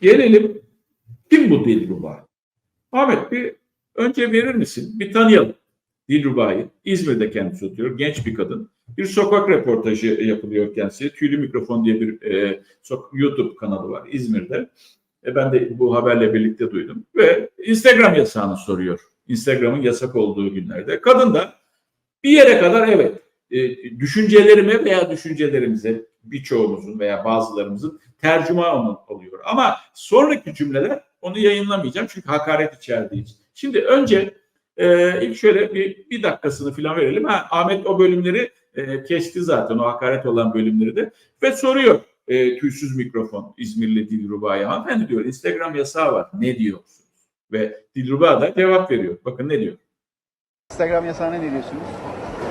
gelelim kim bu Dilruba? Ahmet bir önce verir misin? Bir tanıyalım Dilruba'yı. İzmir'de kendisi oturuyor. Genç bir kadın. Bir sokak röportajı yapılıyor kendisi. Tüylü Mikrofon diye bir e, YouTube kanalı var İzmir'de. E, ben de bu haberle birlikte duydum. Ve Instagram yasağını soruyor. Instagram'ın yasak olduğu günlerde. Kadın da bir yere kadar evet düşüncelerime veya düşüncelerimize birçoğumuzun veya bazılarımızın tercümanı oluyor. Ama sonraki cümleler onu yayınlamayacağım çünkü hakaret içerdiği için. Şimdi önce e, ilk şöyle bir, bir dakikasını falan verelim. Ha, Ahmet o bölümleri e, kesti zaten o hakaret olan bölümleri de ve soruyor e, tüysüz mikrofon İzmirli Dilruba'ya hanımefendi diyor Instagram yasağı var ne diyorsunuz? Ve Dilruba da cevap veriyor. Bakın ne diyor? Instagram yasağına ne diyorsunuz?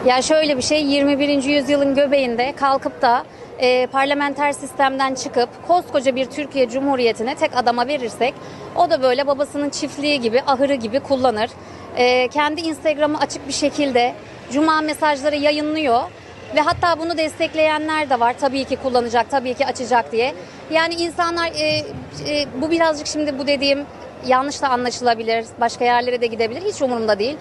Ya şöyle bir şey 21. yüzyılın göbeğinde kalkıp da e, parlamenter sistemden çıkıp koskoca bir Türkiye Cumhuriyeti'ne tek adama verirsek o da böyle babasının çiftliği gibi ahırı gibi kullanır. E, kendi Instagram'ı açık bir şekilde cuma mesajları yayınlıyor ve hatta bunu destekleyenler de var tabii ki kullanacak tabii ki açacak diye. Yani insanlar e, e, bu birazcık şimdi bu dediğim yanlış da anlaşılabilir, başka yerlere de gidebilir. Hiç umurumda değil.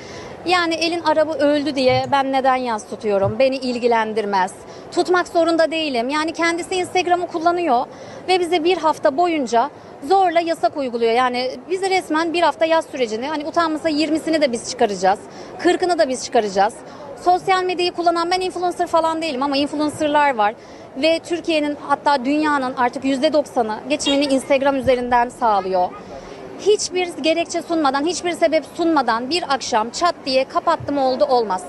Yani elin arabı öldü diye ben neden yaz tutuyorum? Beni ilgilendirmez. Tutmak zorunda değilim. Yani kendisi Instagram'ı kullanıyor ve bize bir hafta boyunca zorla yasak uyguluyor. Yani bize resmen bir hafta yaz sürecini hani utanmasa 20'sini de biz çıkaracağız. 40'ını da biz çıkaracağız. Sosyal medyayı kullanan ben influencer falan değilim ama influencerlar var. Ve Türkiye'nin hatta dünyanın artık %90'ı geçimini Instagram üzerinden sağlıyor hiçbir gerekçe sunmadan, hiçbir sebep sunmadan bir akşam çat diye kapattım oldu olmaz.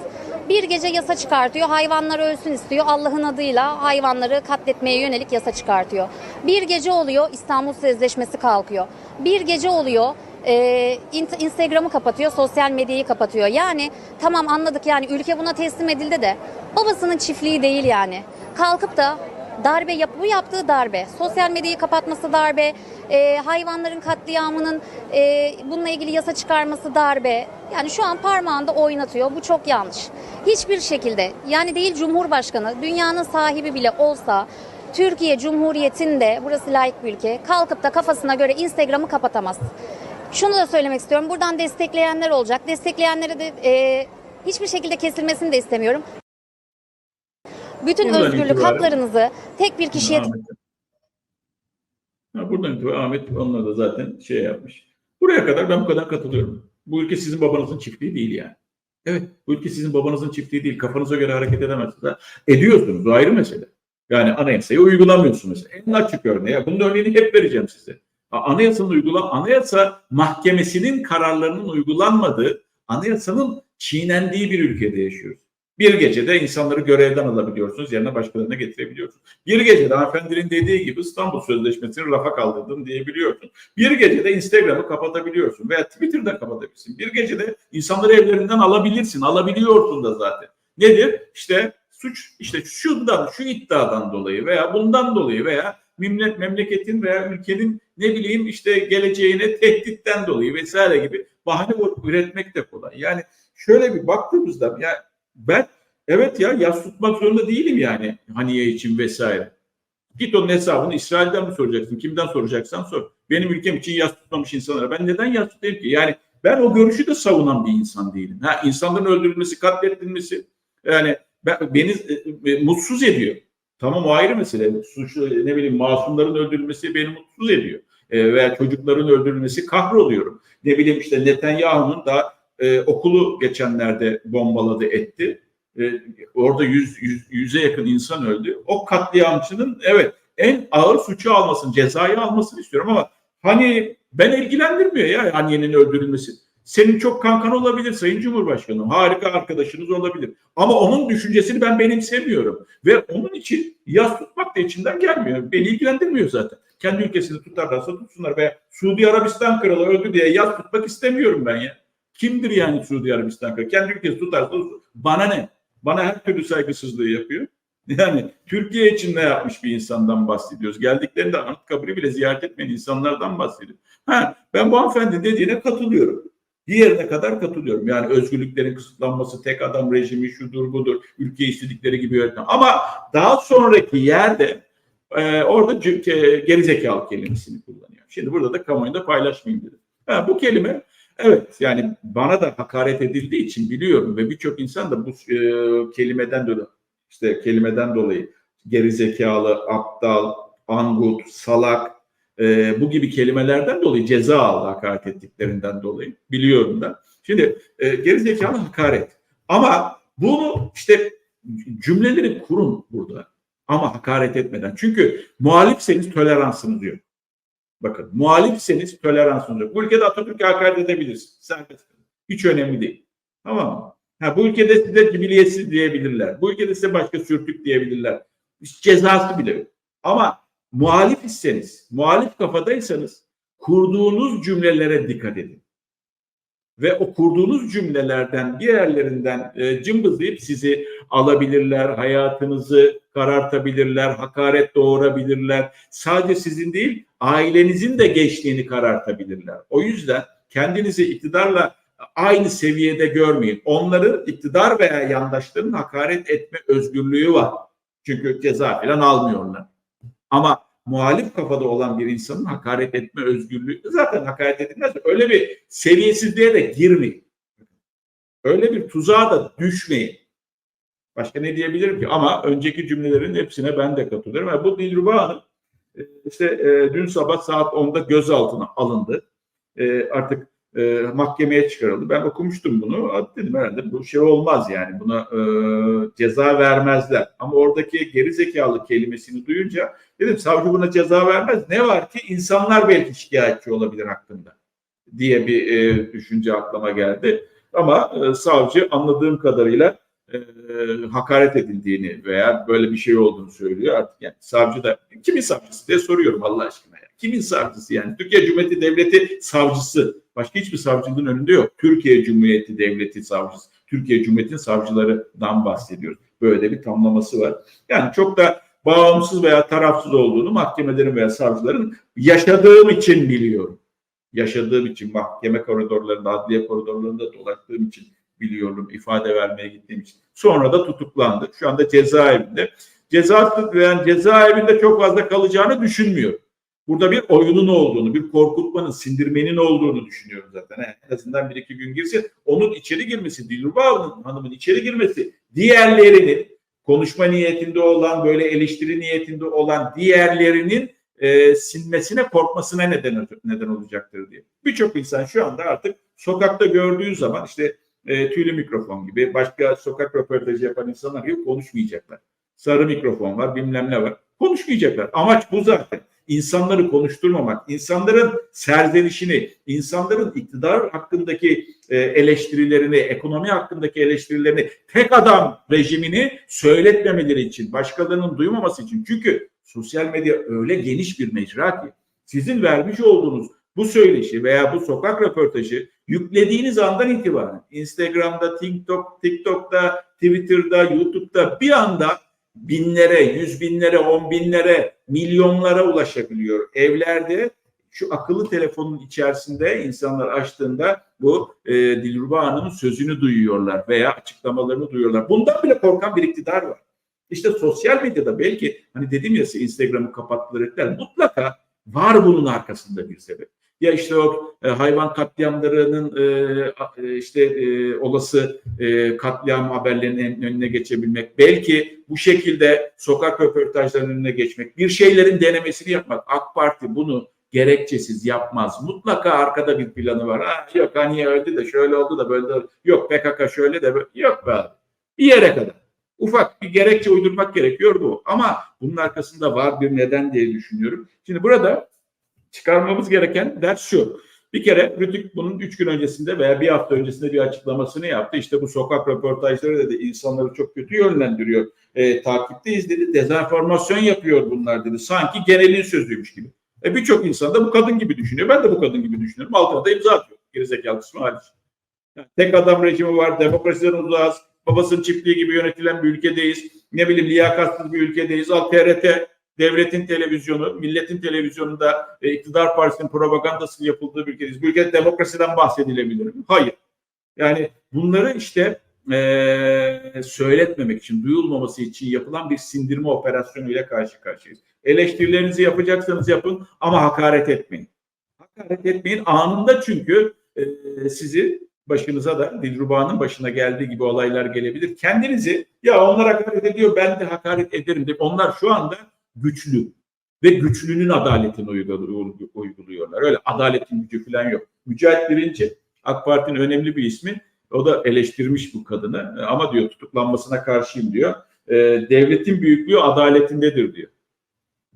Bir gece yasa çıkartıyor, hayvanlar ölsün istiyor. Allah'ın adıyla hayvanları katletmeye yönelik yasa çıkartıyor. Bir gece oluyor, İstanbul Sözleşmesi kalkıyor. Bir gece oluyor, e, Instagram'ı kapatıyor, sosyal medyayı kapatıyor. Yani tamam anladık yani ülke buna teslim edildi de babasının çiftliği değil yani. Kalkıp da darbe yap bu yaptığı darbe. Sosyal medyayı kapatması darbe, e, hayvanların katliamının e, bununla ilgili yasa çıkarması darbe. Yani şu an parmağında oynatıyor. Bu çok yanlış. Hiçbir şekilde yani değil Cumhurbaşkanı dünyanın sahibi bile olsa Türkiye Cumhuriyeti'nde burası layık bir ülke kalkıp da kafasına göre Instagram'ı kapatamaz. Şunu da söylemek istiyorum. Buradan destekleyenler olacak. Destekleyenlere de e, hiçbir şekilde kesilmesini de istemiyorum. Bütün Buradan özgürlük itibaren- haklarınızı tek bir kişiye Ahmet. Ha, buradan itibaren Ahmet onunla da zaten şey yapmış. Buraya kadar ben bu kadar katılıyorum. Bu ülke sizin babanızın çiftliği değil yani. Evet bu ülke sizin babanızın çiftliği değil. Kafanıza göre hareket edemezsiniz. Ha, Ediyorsunuz o ayrı mesele. Yani anayasayı uygulamıyorsunuz. En açık örneği. Bunun örneğini hep vereceğim size. Anayasanın uygula anayasa mahkemesinin kararlarının uygulanmadığı, anayasanın çiğnendiği bir ülkede yaşıyoruz. Bir gecede insanları görevden alabiliyorsunuz, yerine başkalarına getirebiliyorsunuz. Bir gecede hanımefendinin dediği gibi İstanbul Sözleşmesi'ni rafa kaldırdım diyebiliyorsun. Bir gecede Instagram'ı kapatabiliyorsun veya Twitter'da kapatabilirsin. Bir gecede insanları evlerinden alabilirsin, alabiliyorsun da zaten. Nedir? İşte suç işte şundan, şu iddiadan dolayı veya bundan dolayı veya memle- memleketin veya ülkenin ne bileyim işte geleceğine tehditten dolayı vesaire gibi bahane üretmek de kolay. Yani şöyle bir baktığımızda ya ben evet ya yas tutmak zorunda değilim yani Haniye için vesaire. Git onun hesabını İsrail'den mi soracaksın? Kimden soracaksan sor. Benim ülkem için yas tutmamış insanlara ben neden yas tutayım ki? Yani ben o görüşü de savunan bir insan değilim. Ha insanların öldürülmesi, katledilmesi yani ben, beni e, e, mutsuz ediyor. Tamam o ayrı mesele. Suçlu ne bileyim masumların öldürülmesi beni mutsuz ediyor. E, veya çocukların öldürülmesi kahroluyorum. Ne bileyim işte Netanyahu'nun da e, okulu geçenlerde bombaladı etti. E, orada yüz, yüz, yüze yakın insan öldü. O katliamcının evet en ağır suçu almasını, cezayı almasını istiyorum ama hani ben ilgilendirmiyor ya Haniye'nin öldürülmesi. Senin çok kankan olabilir Sayın Cumhurbaşkanı. Harika arkadaşınız olabilir. Ama onun düşüncesini ben benimsemiyorum. Ve onun için yas tutmak da içinden gelmiyor. Beni ilgilendirmiyor zaten. Kendi ülkesini tutarlarsa tutsunlar. Veya Suudi Arabistan kralı öldü diye yas tutmak istemiyorum ben ya. Kimdir yani Suudi Arabistan? Kendi ülkesi tutarsa. Bana ne? Bana her türlü saygısızlığı yapıyor. Yani Türkiye için ne yapmış bir insandan bahsediyoruz. Geldiklerinde Anıtkabir'i bile ziyaret etmeyen insanlardan bahsediyor. Ha, ben bu hanımefendi dediğine katılıyorum. Diğerine kadar katılıyorum. Yani özgürlüklerin kısıtlanması, tek adam rejimi şudur budur, ülke istedikleri gibi yönetme. Ama daha sonraki yerde e, orada gerizekalı kelimesini kullanıyor. Şimdi burada da kamuoyunda paylaşmayayım dedim. Ha, bu kelime evet yani bana da hakaret edildiği için biliyorum ve birçok insan da bu e, kelimeden dolayı işte kelimeden dolayı gerizekalı, aptal, angut, salak e, bu gibi kelimelerden dolayı ceza aldı hakaret ettiklerinden dolayı. Biliyorum da. Şimdi e, gerizekalı hakaret. Ama bunu işte cümleleri kurun burada ama hakaret etmeden. Çünkü muhalifseniz toleransınız yok. Bakın muhalifseniz toleransınız yok. Bu ülkede Atatürk'e hakaret edebilirsiniz. Serbest. Hiç önemli değil. Tamam mı? Ha, bu ülkede size cibiliyetsiz diyebilirler. Bu ülkede size başka sürtük diyebilirler. Hiç cezası bile yok. Ama muhalif iseniz, muhalif kafadaysanız kurduğunuz cümlelere dikkat edin. Ve o kurduğunuz cümlelerden bir yerlerinden e, cımbızlayıp sizi alabilirler, hayatınızı karartabilirler, hakaret doğurabilirler. Sadece sizin değil, ailenizin de geçtiğini karartabilirler. O yüzden kendinizi iktidarla aynı seviyede görmeyin. Onların iktidar veya yandaşların hakaret etme özgürlüğü var. Çünkü ceza falan almıyorlar. Ama muhalif kafada olan bir insanın hakaret etme özgürlüğü zaten hakaret edilmez. Öyle bir seviyesizliğe de girmeyin. Öyle bir tuzağa da düşmeyin. Başka ne diyebilirim ki? Ama önceki cümlelerin hepsine ben de katılıyorum. Yani bu Dilruba Hanım e, işte e, dün sabah saat 10'da gözaltına alındı. E, artık e, mahkemeye çıkarıldı. Ben okumuştum bunu. Dedim herhalde bu şey olmaz yani. Buna e, ceza vermezler. Ama oradaki geri zekalı kelimesini duyunca dedim savcı buna ceza vermez. Ne var ki insanlar belki şikayetçi olabilir hakkında diye bir e, düşünce aklıma geldi. Ama e, savcı anladığım kadarıyla e, hakaret edildiğini veya böyle bir şey olduğunu söylüyor. Artık yani savcı da kimin savcısı diye soruyorum Allah aşkına. Ya. Kimin savcısı yani? Türkiye Cumhuriyeti Devleti savcısı. Başka hiçbir savcılığın önünde yok. Türkiye Cumhuriyeti Devleti savcısı. Türkiye Cumhuriyeti'nin savcılarından bahsediyoruz. Böyle bir tamlaması var. Yani çok da bağımsız veya tarafsız olduğunu mahkemelerin veya savcıların yaşadığım için biliyorum. Yaşadığım için mahkeme koridorlarında, adliye koridorlarında dolaştığım için biliyorum ifade vermeye gittiğim için. Sonra da tutuklandı. Şu anda cezaevinde. Ceza veren cezaevinde çok fazla kalacağını düşünmüyorum. Burada bir oyunun olduğunu, bir korkutmanın, sindirmenin olduğunu düşünüyorum zaten. En azından bir iki gün girse onun içeri girmesi, Dilruba Hanım'ın içeri girmesi, diğerlerinin konuşma niyetinde olan, böyle eleştiri niyetinde olan diğerlerinin e, sinmesine, korkmasına neden neden olacaktır diye. Birçok insan şu anda artık sokakta gördüğü zaman işte e, tüylü mikrofon gibi başka sokak röportajı yapan insanlar gibi konuşmayacaklar. Sarı mikrofon var, bilmem ne var. Konuşmayacaklar. Amaç bu zaten. İnsanları konuşturmamak, insanların serzenişini, insanların iktidar hakkındaki e, eleştirilerini, ekonomi hakkındaki eleştirilerini, tek adam rejimini söyletmemeleri için, başkalarının duymaması için. Çünkü sosyal medya öyle geniş bir mecra ki sizin vermiş olduğunuz bu söyleşi veya bu sokak röportajı yüklediğiniz andan itibaren Instagram'da, TikTok, TikTok'ta, Twitter'da, YouTube'da bir anda binlere, yüz binlere, on binlere, milyonlara ulaşabiliyor. Evlerde şu akıllı telefonun içerisinde insanlar açtığında bu e, Dilruba Hanım'ın sözünü duyuyorlar veya açıklamalarını duyuyorlar. Bundan bile korkan bir iktidar var. İşte sosyal medyada belki hani dedim ya size Instagram'ı kapattılar mutlaka var bunun arkasında bir sebep. Ya işte o e, hayvan katliamlarının e, e, işte e, olası e, katliam haberlerinin önüne geçebilmek, belki bu şekilde sokak röportajlarının önüne geçmek, bir şeylerin denemesini yapmak. AK Parti bunu gerekçesiz yapmaz. Mutlaka arkada bir planı var. Ha, yok hani öldü de şöyle oldu da böyle de yok PKK şöyle de böyle. yok be abi. Bir yere kadar. Ufak bir gerekçe uydurmak gerekiyor bu. Ama bunun arkasında var bir neden diye düşünüyorum. Şimdi burada çıkarmamız gereken ders şu. Bir kere Rütük bunun üç gün öncesinde veya bir hafta öncesinde bir açıklamasını yaptı. İşte bu sokak röportajları dedi insanları çok kötü yönlendiriyor. E, takipteyiz dedi. Dezenformasyon yapıyor bunlar dedi. Sanki genelin sözüymüş gibi. E, Birçok insan da bu kadın gibi düşünüyor. Ben de bu kadın gibi düşünüyorum. Altına da imza atıyor. Gerizekalı kısmı hariç. Tek adam rejimi var. Demokrasiden uzağız. Babasının çiftliği gibi yönetilen bir ülkedeyiz. Ne bileyim liyakatsız bir ülkedeyiz. Al TRT devletin televizyonu, milletin televizyonunda e, iktidar partisinin propagandası yapıldığı bir ülkedeyiz. Bu ülkede demokrasiden bahsedilebilir mi? Hayır. Yani bunları işte e, söyletmemek için, duyulmaması için yapılan bir sindirme operasyonuyla karşı karşıyayız. Eleştirilerinizi yapacaksanız yapın ama hakaret etmeyin. hakaret etmeyin. Anında çünkü e, sizi başınıza da Dilruba'nın başına geldiği gibi olaylar gelebilir. Kendinizi ya onlar hakaret ediyor ben de hakaret ederim. deyip Onlar şu anda güçlü ve güçlünün adaletini uygulu- uyguluyorlar. Öyle adaletin gücü falan yok. Mücahit Birinci AK Parti'nin önemli bir ismi. O da eleştirmiş bu kadını E, ama diyor tutuklanmasına karşıyım diyor. E, devletin büyüklüğü adaletindedir diyor.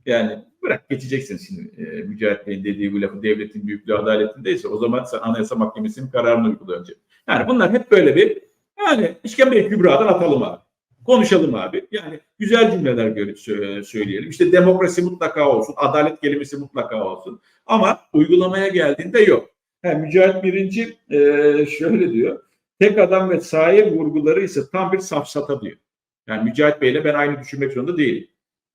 Yani bırak geçeceksin şimdi e, Mücahit Bey'in dediği bu lafı devletin büyüklüğü adaletindeyse o zaman sen Anayasa Mahkemesi'nin kararını uygula önce. Yani bunlar hep böyle bir yani işkembe kübradan atalım abi. Konuşalım abi. Yani güzel cümleler söyleyelim. İşte demokrasi mutlaka olsun. Adalet kelimesi mutlaka olsun. Ama uygulamaya geldiğinde yok. Ha, Mücahit Birinci e, şöyle diyor. Tek adam ve sahip vurguları ise tam bir safsata diyor. Yani Mücahit Bey'le ben aynı düşünmek zorunda değilim.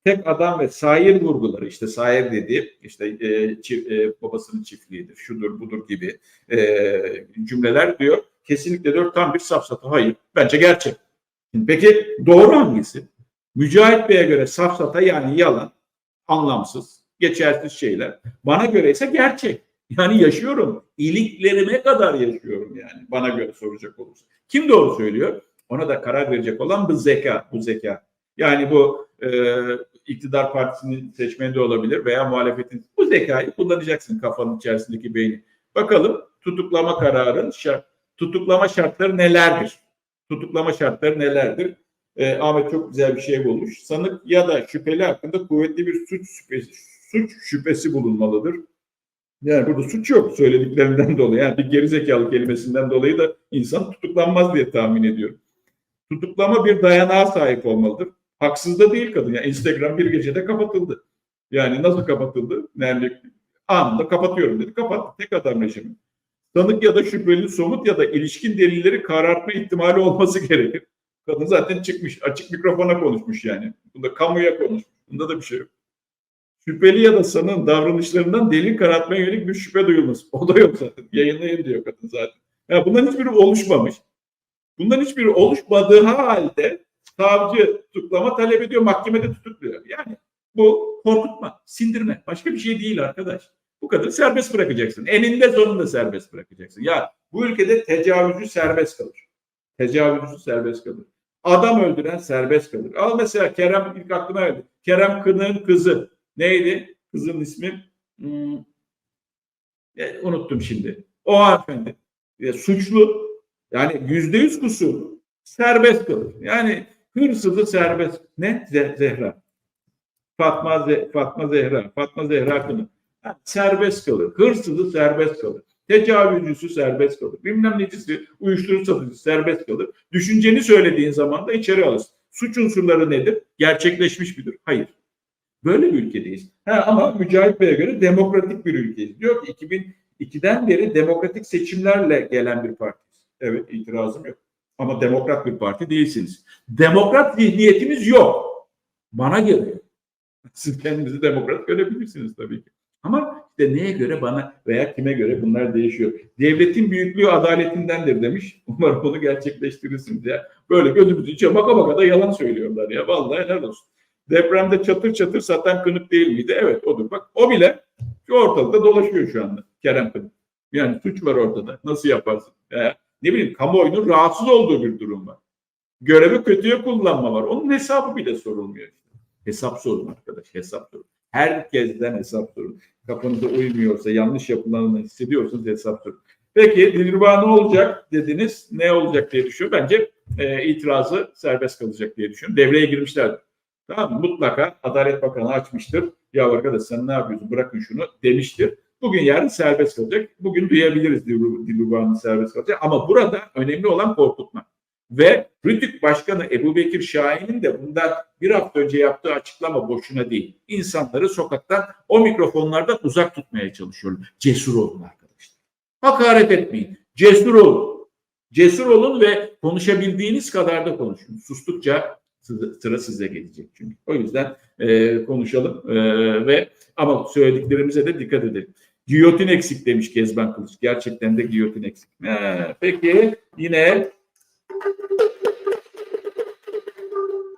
Tek adam ve sahir vurguları işte sahir dediği işte e, çi- e, babasının çiftliğidir, şudur budur gibi e, cümleler diyor. Kesinlikle diyor tam bir safsata. Hayır. Bence gerçek. Peki doğru hangisi? Mücahit Bey'e göre safsata yani yalan, anlamsız, geçersiz şeyler. Bana göre ise gerçek. Yani yaşıyorum. İliklerime kadar yaşıyorum yani bana göre soracak olursa. Kim doğru söylüyor? Ona da karar verecek olan bu zeka, bu zeka. Yani bu e, iktidar partisinin seçmeni olabilir veya muhalefetin bu zekayı kullanacaksın kafanın içerisindeki beyni. Bakalım tutuklama kararın şart, tutuklama şartları nelerdir? Tutuklama şartları nelerdir? E, Ahmet çok güzel bir şey bulmuş. Sanık ya da şüpheli hakkında kuvvetli bir suç şüphesi, suç şüphesi bulunmalıdır. Yani burada suç yok söylediklerinden dolayı. Yani bir gerizekalı kelimesinden dolayı da insan tutuklanmaz diye tahmin ediyorum. Tutuklama bir dayanağa sahip olmalıdır. Haksız da değil kadın. Yani Instagram bir gecede kapatıldı. Yani nasıl kapatıldı? Yani anında kapatıyorum dedi. Kapattı. Tek adam rejimi. Tanık ya da şüpheli somut ya da ilişkin delilleri karartma ihtimali olması gerekir. Kadın zaten çıkmış. Açık mikrofona konuşmuş yani. Bunda kamuya konuşmuş. Bunda da bir şey yok. Şüpheli ya da sanığın davranışlarından delil karartmaya yönelik bir şüphe duyulması. O da yok zaten. Yayınlayın diyor kadın zaten. Yani bunların hiçbiri oluşmamış. Bunların hiçbiri oluşmadığı halde savcı tutuklama talep ediyor, mahkemede tutukluyor. Yani bu korkutma, sindirme. Başka bir şey değil arkadaş. Bu kadar serbest bırakacaksın. Eninde sonunda serbest bırakacaksın. Ya bu ülkede tecavüzcü serbest kalır. Tecavüzcü serbest kalır. Adam öldüren serbest kalır. Al mesela Kerem ilk aklıma geldi. Kerem Kınık'ın kızı. Neydi? Kızın ismi hmm, e, unuttum şimdi. O hanımefendi. E, suçlu. Yani yüzde yüz kusur. Serbest kalır. Yani hırsızı serbest. Ne? Ze- Zehra. Fatma, Ze- Fatma Zehra. Fatma Zehra Kınık. Serbest kalır. Hırsızı serbest kalır. Tecavüzcüsü serbest kalır. Bilmem necisi uyuşturucu satıcısı serbest kalır. Düşünceni söylediğin zaman da içeri alırsın. Suç unsurları nedir? Gerçekleşmiş midir? Hayır. Böyle bir ülkedeyiz. Ha, ama Mücahit Bey'e göre demokratik bir ülkeyiz. Diyor ki 2002'den beri demokratik seçimlerle gelen bir partiyiz. Evet itirazım yok. Ama demokrat bir parti değilsiniz. Demokrat zihniyetimiz yok. Bana göre. Siz kendinizi demokrat görebilirsiniz tabii ki. Ama işte neye göre bana veya kime göre bunlar değişiyor. Devletin büyüklüğü adaletindendir demiş. Umarım bunu gerçekleştirirsiniz ya. Böyle gözümüzü içe baka baka da yalan söylüyorlar ya. Vallahi helal olsun. Depremde çatır çatır satan kınık değil miydi? Evet odur. Bak o bile şu ortalıkta dolaşıyor şu anda. Kerem Kınık. Yani suç var ortada. Nasıl yaparsın? Ya, ne bileyim kamuoyunun rahatsız olduğu bir durum var. Görevi kötüye kullanma var. Onun hesabı bile sorulmuyor. Hesap sorun arkadaş. Hesap sorun. Herkesten hesap sorun. Kafanıza uymuyorsa, yanlış yapılanını hissediyorsanız hesap sorun. Peki Dilruba ne olacak dediniz. Ne olacak diye düşünüyorum. Bence e, itirazı serbest kalacak diye düşünüyorum. Devreye girmişlerdir. Tamam? Mutlaka Adalet Bakanı açmıştır. Ya arkadaş sen ne yapıyorsun bırakın şunu demiştir. Bugün yarın serbest kalacak. Bugün duyabiliriz Dilru- Dilruba'nın serbest kalacak. Ama burada önemli olan korkutma. Ve Rütük Başkanı Ebu Bekir Şahin'in de bundan bir hafta önce yaptığı açıklama boşuna değil. İnsanları sokaktan o mikrofonlardan uzak tutmaya çalışıyorum. Cesur olun arkadaşlar. Hakaret etmeyin. Cesur olun. Cesur olun ve konuşabildiğiniz kadar da konuşun. Sustukça sıra- size gelecek çünkü. O yüzden e, konuşalım e, ve ama söylediklerimize de dikkat edelim. Giyotin eksik demiş Kezban Kılıç. Gerçekten de giyotin eksik. He, peki yine Thank you.